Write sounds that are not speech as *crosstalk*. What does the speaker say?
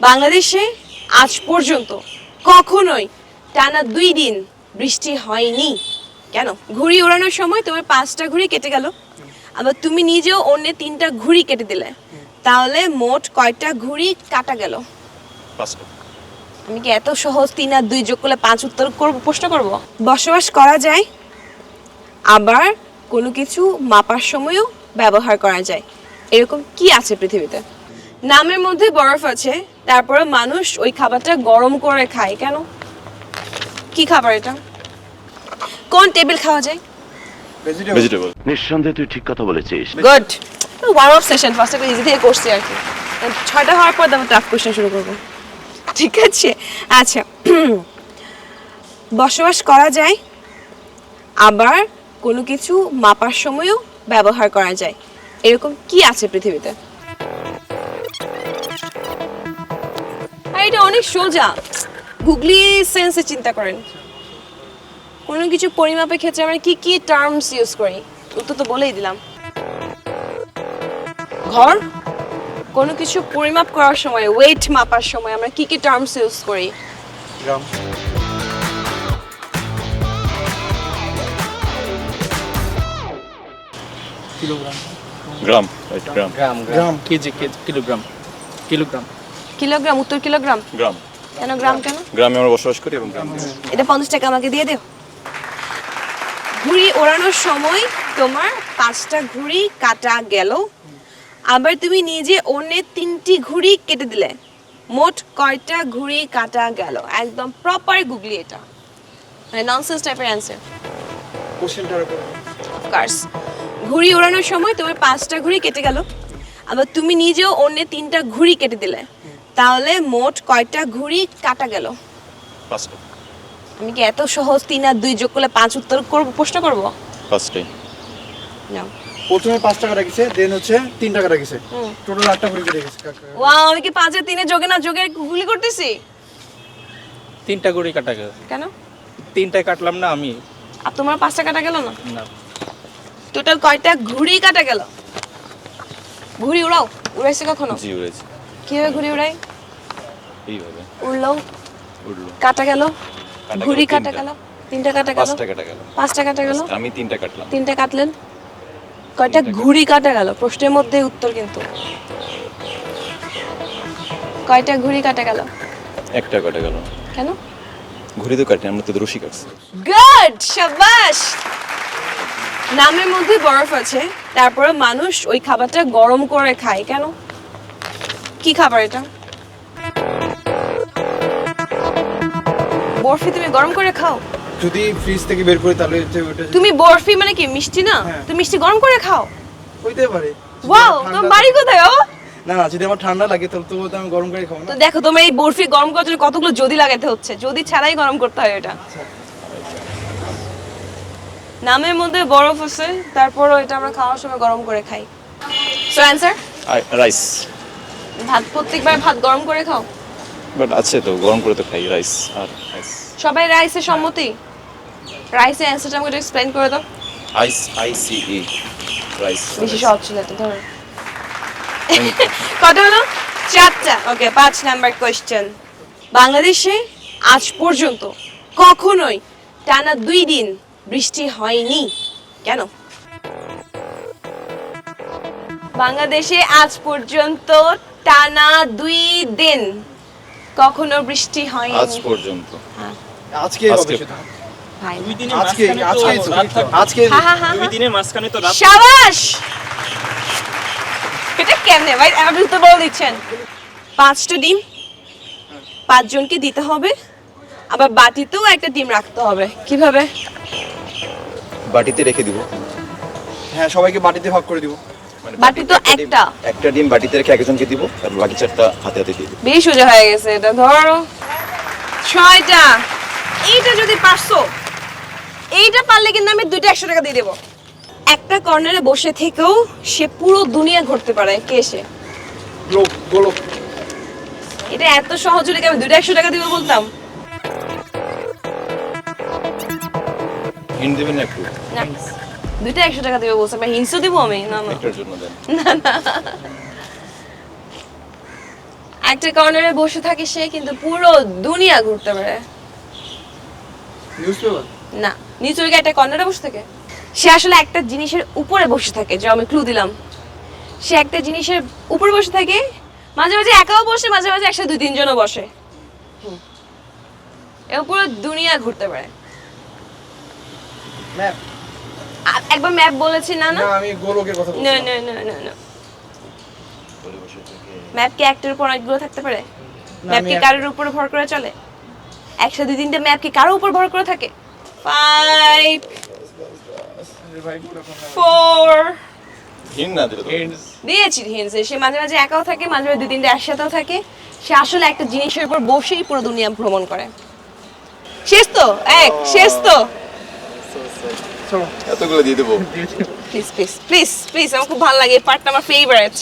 বাংলাদেশে আজ পর্যন্ত কখনোই টানা দুই দিন বৃষ্টি হয়নি। কেন? ঘুড়ি ওড়ানোর সময় তোমার পাঁচটা ঘুড়ি কেটে গেল। আবার তুমি নিজেও অন্য তিনটা ঘুড়ি কেটে দিলে। তাহলে মোট কয়টা ঘুড়ি কাটা গেল? আমি কি এত সহজ তিন আর দুই যোগ করলে পাঁচ উত্তর করব প্রশ্ন করব? বসবাস করা যায় আবার কোনো কিছু মাপার সময়ও ব্যবহার করা যায়। এরকম কি আছে পৃথিবীতে? নামের মধ্যে বরফ আছে তারপরে মানুষ ওই খাবারটা গরম করে খায় কেন? কি খাবার এটা? কোন টেবিল খাওয়া যায়? ভেজিটেবল নিঃসন্দেহে তুই ঠিক কথা বলেছিস। Good warm up session first একটা ইজি থেকে করছি আর কি। ছয়টা হওয়ার পর তারপর টাফ কোশ্চেন শুরু করব। ঠিক আছে? আচ্ছা। বসবাস করা যায় আবার কোনো কিছু মাপার সময়ও ব্যবহার করা যায়। এরকম কি আছে পৃথিবীতে? এটা অনেক সোজা। গুগলি সেন্সে চিন্তা করেন। কোনো কিছু পরিমাপের ক্ষেত্রে আমরা কি কি টার্মস ইউজ করি? উত্তর তো বলেই দিলাম। ঘর কোনো কিছু পরিমাপ করার সময় ওয়েট মাপার সময় আমরা কি কি টার্মস ইউজ করি? Gram. Kilogram gram gram gram gram. KG KG kilogram kilogram kilogram উত্তর কিলোগ্রাম? গ্রাম। কেন গ্রাম কেন? গ্রামে আমরা বসবাস করি এবং গ্রাম। এটা পঞ্চাশ টাকা আমাকে দিয়ে দেও। ঘুড়ি ওড়ানোর সময় তোমার পাঁচটা ঘুড়ি কাটা গেল। আবার তুমি নিজে অন্যের তিনটি ঘুড়ি কেটে দিলে। মোট কয়টা ঘুড়ি কাটা গেল? একদম প্রপার গুগলি এটা। মানে ননসেন্স টাইপের অ্যান্সার কোশ্চেনটার উপর। কার্স ঘুড়ি ওড়ানোর সময় তোমার পাঁচটা ঘুড়ি কেটে গেল। আবার তুমি নিজেও অন্য তিনটা ঘুড়ি কেটে দিলে। তাহলে মোট কয়টা ঘুড়ি কাটা গেল? পাঁচটা। আমি কি এত সহজ তিন আর দুই যোগ করলে পাঁচ উত্তর করব প্রশ্ন করব? পাঁচটাই। না প্রথমে পাঁচ টাকা রাখিছে দেন হচ্ছে তিন টাকা রাখিছে। টোটাল আটটা ভরি কেটে গেছে ওয়াও আমি কি পাঁচে তিনে যোগে না যোগে গুলি করতেছি? তিনটা গড়ি কাটা গেল। কেন? তিনটায় কাটলাম না আমি। আর তোমার পাঁচটা কাটা গেল না? না। টোটাল কয়টা ঘুড়ি কাটা গেল? ঘুড়ি উড়াও উড়াইছে কখনো? জি উড়েছে কীভাবে ঘুড়ি উড়াই? এইভাবে। উড়লো। উঠল কাটা গেল। ঘুড়ি কাটা গেল। তিনটা কাটা গেল। পাঁচটা কাটা গেল। পাঁচটা কাটা গেল। আমি তিনটা কাটলাম। তিনটা কাটলেন। কয়টা? ঘুড়ি কাটা গেল। প্রশ্নের মধ্যে উত্তর কিন্তু। কয়টা ঘুড়ি কাটা গেল? একটা কাটা গেল। কেন? ঘুরি তো কাটি আমরা তো রশি কাটছি। গুড! শাবাশ নামের মধ্যে বরফ আছে। তারপরে মানুষ ওই খাবারটা গরম করে খায়। কেন? কি খাবার এটা? বরফি তুমি গরম করে খাও। যদি ফ্রিজ থেকে বের করি তাহলে ওটা তুমি বরফি মানে কি মিষ্টি না? হ্যাঁ। তুমি মিষ্টি গরম করে খাও। হইতে পারে। ওয়াও তোমার বাড়ি কোথায় ও না না যদি আমার ঠান্ডা লাগে তাহলে তো আমি গরম করে খাব তো দেখো তোমার এই বরফি গরম করার জন্য কতগুলো যদি লাগাতে হচ্ছে? যদি ছাড়াই গরম করতে হয় এটা। নামের মধ্যে বরফ আছে তারপরও এটা আমরা খাওয়ার সময় গরম করে খাই। সো অ্যান্সার রাইস ভাত প্রত্যেকবার ভাত গরম করে খাও? বাট আছে তো গরম করে তো খাই রাইস আর রাইস সবাই রাইসে সম্মতি? রাইসের অ্যান্সারটা আমাকে একটু এক্সপ্লেন করে দাও। আইস রাইস বেশি সহজ ছিল এটা ধরো। *laughs* কত হলো? চারটা। ওকে পাঁচ নাম্বার কোয়েশ্চেন বাংলাদেশে আজ পর্যন্ত কখনোই টানা দুই দিন বৃষ্টি হয়নি। কেন? বাংলাদেশে আজ পর্যন্ত টানা দুই দিন কখনো বৃষ্টি হয়নি। আজ পর্যন্ত। আজকে আজকে। হবে সেটা। ভাই দুই দিনে আজকে আজকে আজকে হ্যাঁ হ্যাঁ হ্যাঁ দুই দিনের মাঝখানে তো রাত সাবাস! এটা কেমনে ভাই? আপনি তো বলে দিচ্ছেন। পাঁচটা ডিম পাঁচজনকে দিতে হবে। আবার বাটিতেও একটা ডিম রাখতে হবে। কীভাবে? বাটিতে রেখে দিব। হ্যাঁ সবাইকে বাটিতে ভাগ করে দিব। বাটি তো একটা। একটা। ডিম বাটিতে রেখে একজনকে দিব আর বাকি চারটা হাতে হাতে দিব। বেশ সোজা হয়ে গেছে এটা ধরো। ছয়টা। এইটা যদি পারছ এইটা পারলে কিন্তু আমি দুইটা একশো টাকা দিয়ে দেবো। একটা কর্নারে বসে থেকেও সে পুরো দুনিয়া ঘুরতে পারে কে সে? এটা এত সহজ হলে আমি দুইটা একশো টাকা দিব বলতাম? না একটু? দুইটা একশো টাকা দিবে বলছে ভাই হিংসা দিব আমি? না না। একটা কর্নারে বসে থাকে সে কিন্তু পুরো দুনিয়া ঘুরতে পারে। না নিচুর একটা কর্নারে বসে থাকে। সে আসলে একটা জিনিসের উপরে বসে থাকে যে আমি ক্লু দিলাম। সে একটা জিনিসের উপরে বসে থাকে মাঝে মাঝে একাও বসে মাঝে মাঝে একসাথে দুই তিনজনও বসে। হুম। এবং পুরো দুনিয়া ঘুরতে পারে। ম্যাপ একবার ম্যাপ বলেছি না না? না আমি গোলকের কথা না বলছি না না না না। ম্যাপ কি একটার উপর অনেকগুলো থাকতে পারে? ম্যাপ কি কারোর উপরে ভর করে চলে? একসাথে দুই তিনটে ম্যাপ কি কারোর উপর ভর করে থাকে? ফাইভ ফোর না দিয়েছি হিন্টস সে মাঝে মাঝে একাও থাকে মাঝে মাঝে দুই তিনটে একসাথেও থাকে। সে আসলে একটা জিনিসের উপর বসেই পুরো দুনিয়া ভ্রমণ করে। শেষ তো? এক শেষ তো? এতগুলো দিয়ে দেবো। প্লিজ প্লিজ প্লিজ প্লিজ আমার খুব ভালো লাগে। এই পার্টটা আমার ফেভারিট.